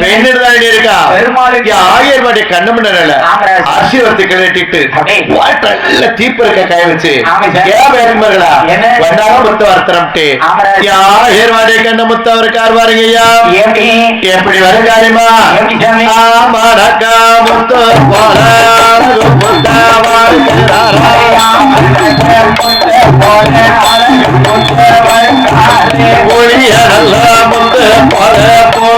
பெண்ணிட்டு தாண்டி இருக்கா? பெருமாளுக்கு பாட்டி கண்ணு முன்னால ஆமராஜ். ஆசீர்வாதத்தை கிளட்டிட்டு. நல்ல தீப்பிறக்க கை வச்சு. ஆமா என்ன? வண்டாக முத்து வர்த்தனம்ட்டு. ஆயர் பாட்டி கண்ணு முத்து அவருக்கார் பாருங்க ஐயா. எப்படி வருங்காரியமா சாமி? ஆமரக்கா முத்து போல. முத்தா வாழ்கிறாரா ஒளிய நல்ல முத்து போல போலவழி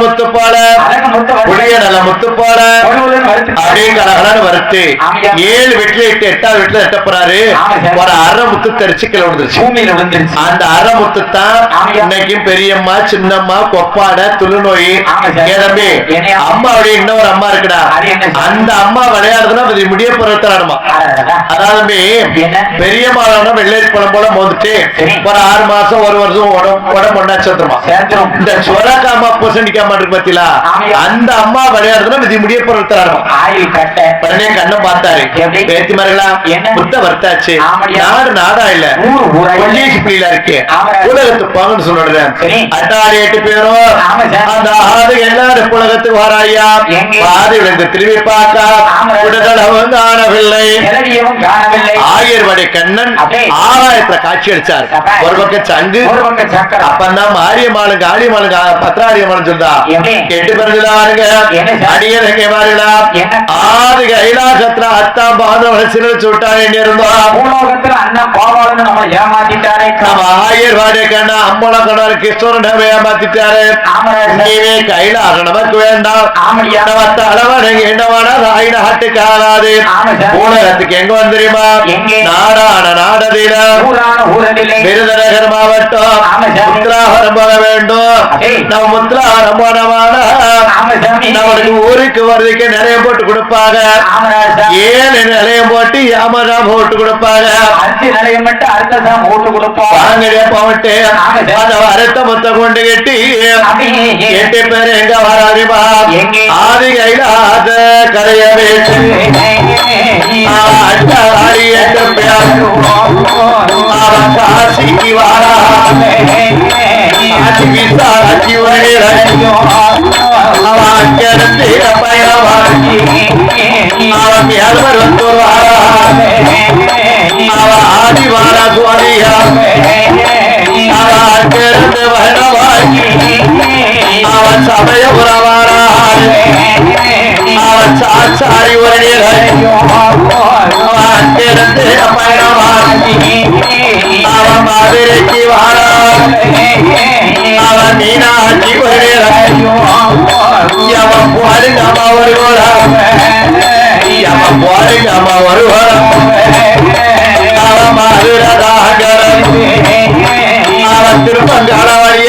முத்துப்பால? புளிய நல்ல முத்துப்பால அப்படியே கலகலன்னு வருத்து. ஏழு வெட்டில எட்டு எட்டாவது வெட்டில எட்ட போறாரு. ஒரு அரை முத்து தெரிச்சு கீழே விழுந்துருச்சு அந்த அரை முத்து தான். இன்னைக்கும் பெரியம்மா சின்னம்மா கொப்பாட துளுநோய் ஆமா சார். ஏன் தம்பி என்னையா? அம்மாவுடைய இன்னொரு அம்மா இருக்குடா? அந்த அம்மா விளையாடுறதுன்னா அது முடிய அடடடா. அதாவது? பெரியம்மாவோட வெள்ளரி பழம் போல மோந்துட்டு. ஒரு ஆறு மாசம் ஒரு வருஷம் உடம்பு உடம்பு சேர்த்துமா சேர்த்துரும். இந்த சொரக்காமா பூசணிக்காம இருக்கு ஆமாய்யா. அந்த அம்மா விளையாடுறதுன்னா இது முடிய பொருத்தலாடுமா ஆயில் கட்டை உடனே கண்ணம் பார்த்தாரு எப்படி? பேத்திமார்களா என்ன? புத்த வர்த்தாச்சு ஆமாய்யா. நாடு நாடா இல்ல ஊரு ஊரா இல்ல. கொல்லேசி பிள்ளையில இருக்கு ஆமாடா. உலகத்து போங்கன்னு சொல்லுறேன் சரி. அட்டாறு எட்டு பேரும் ஆமா சார். அந்த ஆறு எல்லாரும் உலகத்துக்கு வராயா எங்கே? பாதி விழுந்து திரும்பி ஆமாடா. விடுதலவும் காணவில்லை ஆயர்வடை கண்ணன். ஆகாயத்துல காட்சி அடிச்சார். ஒரு பக்கம் சங்கு அப்பந்தான் மாரியம்மாளும் காளியம்மாளும் பத்திராடியம்மாளும் சொல்றா? கேட்டு பிறகுதாருங்க பாருங்களா என்ன? ஆதி கைலாசத்துல அத்தாம் பாதம் சிறு சுட்டா வேண்டி இருந்தோம் பூலோகத்துல அண்ணன் கோபாலன்னு நம்மளை ஏமாத்திட்டாரே. நம்ம ஆயர் வாடகை கண்ணா அம்மள கண்ணாரு கிருஷ்ணன் ஏமாத்திட்டாரு. நீவே கைலாசம் நமக்கு வேண்டாம். என்னவான எங்க? நாடான நாடதில விருதுநகர் மாவட்டம் போக வேண்டும். நம்ம போனவான ஆமா நம்மளுக்கு ஊருக்கு வர்றதுக்கு நிறைய போட்டு கொடுப்பாங்க. ஏழு நிலையம் போட்டு ஏமாதான் போட்டு கொடுப்பாங்க? அஞ்சு நிலையம் மட்டும் அடுத்த சாம் ஓட்டு கொடுப்போம் வாங்கடியா போட்டு. அந்த வரத்த மொத்த கொண்டு கட்டி. எட்டு பேர் எங்க வராதிமா? ஆதி கைலாத கரைய வேட்டு ஆடி எட்டு பேர் அவன் காசிக்கு வாரா ஆதி விசாராட்சி அவன் கிடந்து பயணமாக்கி அவன் மேல்வர் வந்து வாரா அவன் ஆதி வாரா சுவாமியா அவன் கிடந்து பயணமாக்கி அவன் சமய உறவாரா அவன் சாச்சாரி ஒரு அவன் பயணவாசி அவன் மதுரைக்கு அவன் மீனாட்சி ஒரு அவன் போடுங்க அம்மா வருவாரா அவன். போடுங்க அம்மா அவன். மதுரதாகரன். அவன் திருப்பங்கால அவன்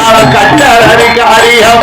அவன் காரியம்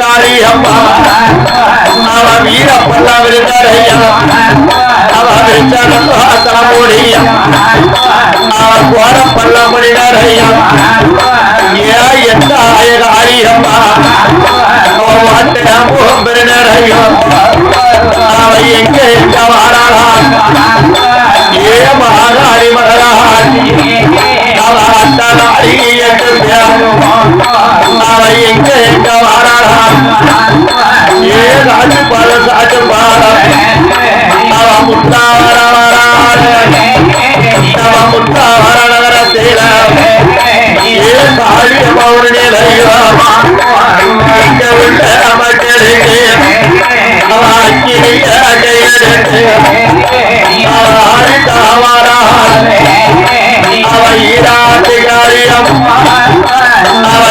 காரியம்மா அவன் வீரப்பெல்லாம் இருந்தார் ஐயா. தீட்டிய ஏதமே காளியம்மா அவன் வீர பல்லாவிருந்தாரையா அவன் தலைமுடியா அவன் கோர பல்லமுடினாரையா ஏ எந்த ஆயகாரியம்மா அவன் வாட்டின முகம் பெருநரையா அவன் எங்க எங்க வாராளா ஏ மகாராணி மகாராணி அவன் அத்தனாரி என்று அவன் எங்க எங்க வாராளா ஏ ராஜு பால அவன் முத்தா வர வராள அவன் முத்தா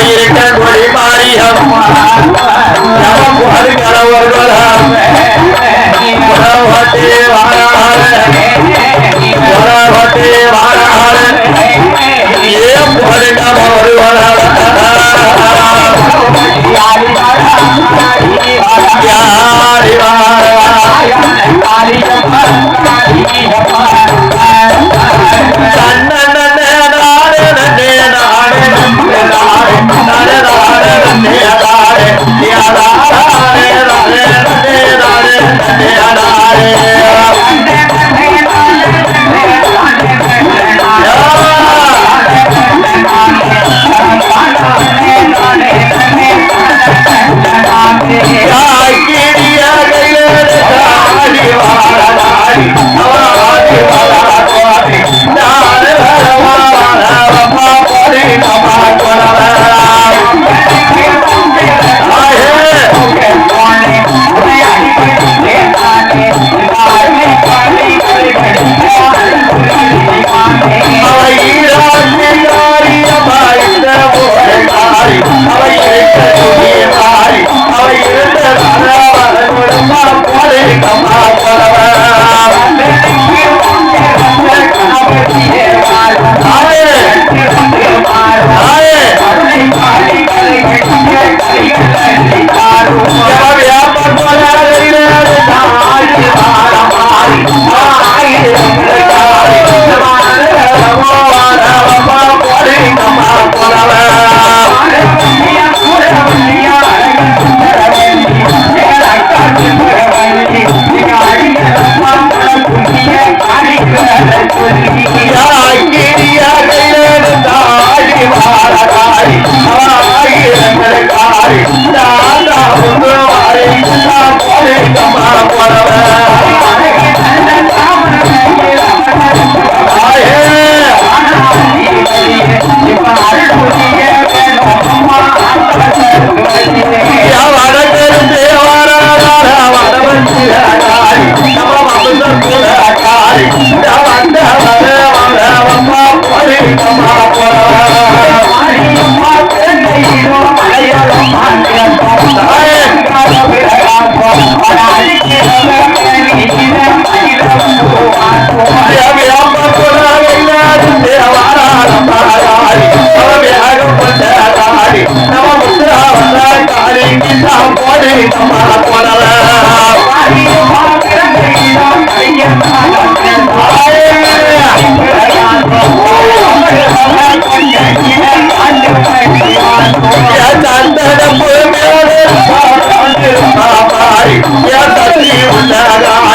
இருக்க கொடி அவன் ஒருவரம் உறவட்டே வாராள் உறவட்டே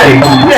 Hey!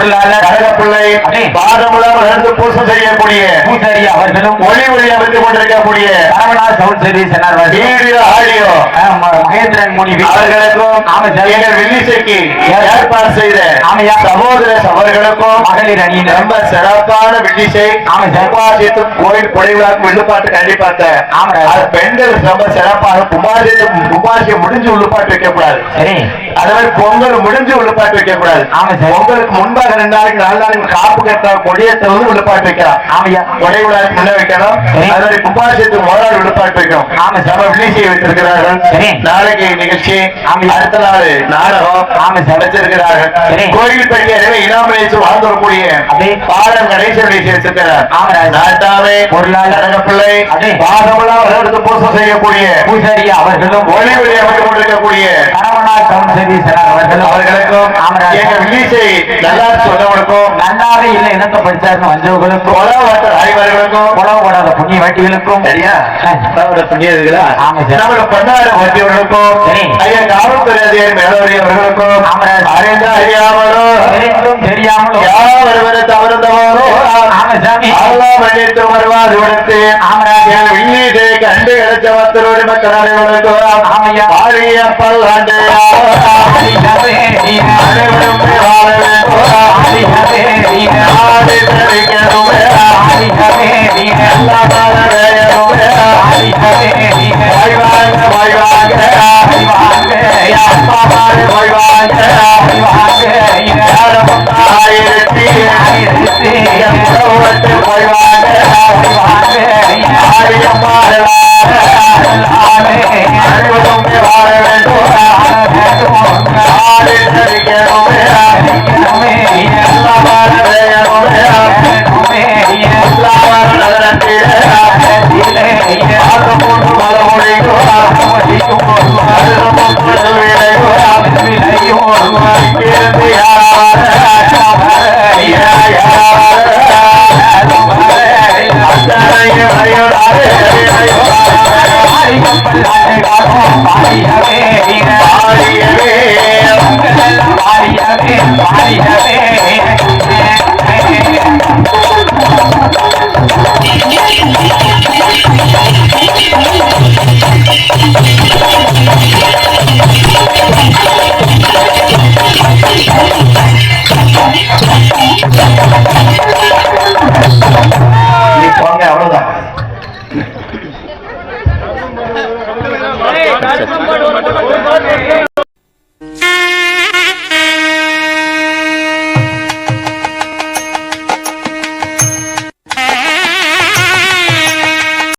பொருளாளர் கழகப்பிள்ளை. பாதமுலாம் நடந்து பூசை செய்யக்கூடிய பூசாரி அவர்களும் ஒளி ஒளி அமைத்து கொண்டிருக்கக்கூடிய Saravana sound service audio Mahendran Muni அவர்களுக்கும் வில்லிசைக்கு ஏற்பாடு செய்த ஆமையா. சகோதர சகோதரர்களுக்கும் மகளிர் அணியினர் ரொம்ப சிறப்பான வில்லிசை ஆமா சார். கும்பாசியத்தும் கோயில் கொடைவிழாக்கு வில்லுப்பாட்டு கண்டிப்பாட்ட ஆமா. அது பெண்கள் ரொம்ப சிறப்பாக கும்பாசியத்தும் கும்பாசியம் முடிஞ்சு உள்ளுப்பாட்டு வைக்கக்கூடாது சரி அதே மாதிரி பொங்கல் முடிஞ்சு உள்ளுப்பாட்டு வைக்கக்கூடாது ஆமா சார். பொங்கலுக்கு முன்பாக ரெண்டு நாளைக்கு நாலு நாளைக்கு காப்பு கட்ட கொடியத்தை வந்து உள்ளுப்பாட்டு வைக்கலாம் ஆமையா கொடை விழாக்கு முன்ன வைக்கணும் சரி. அது மாதிரி கும்பாசியத்துக்கு முதல் விழுப்பாட்டு வைக்கணும் ஆமா சார். நம்ம வில்லிசை வைத்திருக்கிறார்கள் சரி. நாளைக்கு நிகழ்ச்சி. அடுத்த நாள் நாடகம் ஆமா சார். வச்சிருக்கிறார்கள் சரி. கோயில் பெரிய இனாமலேசு வாழ்ந்து வரக்கூடிய அப்படியே. பாடம் கணேசன் வில்லிசை வச்சிருக்கிறார் ஆமா ராஜா. நாட்டாமே பொருளாளர். அப்படியே. பாதமெல்லாம் வருடத்து பூசம் செய்யக்கூடிய பூசாரி அவர்களும் ஒளி ஒளி அமைத்துக் கொண்டிருக்கக்கூடிய சரவணா சவுண்ட் சர்வீஸ் அவர்களும் அவர்களுக்கும். எங்க வில்லிசை நல்லா சொன்னவங்களுக்கும் நல்லாவே இல்லை இனத்தை படிச்சாருன்னு வந்தவர்களுக்கும் கொலவாட்டர் ஆய்வாளர்களுக்கும் உழவு போடாத புண்ணிய வாட்டிகளுக்கும் சரியா நம்மளோட புண்ணியம் இருக்குதா ஆமா சார். நம்மளோட பொன்னாட வட்டியவர்களுக்கும் சரி. ஐயா காவல்துறை அதிகாரி மேலவரி அவர்களுக்கும் ஆமராஜ். அறிந்த அறியாமலும் தெரிந்தும் தெரியாமலும் யாவருவரை தவறுந்தவரோ அல்லா மன்னித்து வருவார். என் விண்ணீட்டை கண்டு கிடைச்ச மக்களுக்கும் ஆமையா. ஆரிய பல்லாண்டு. அனைவரும் வாழ வேண்டும். எல்லா கால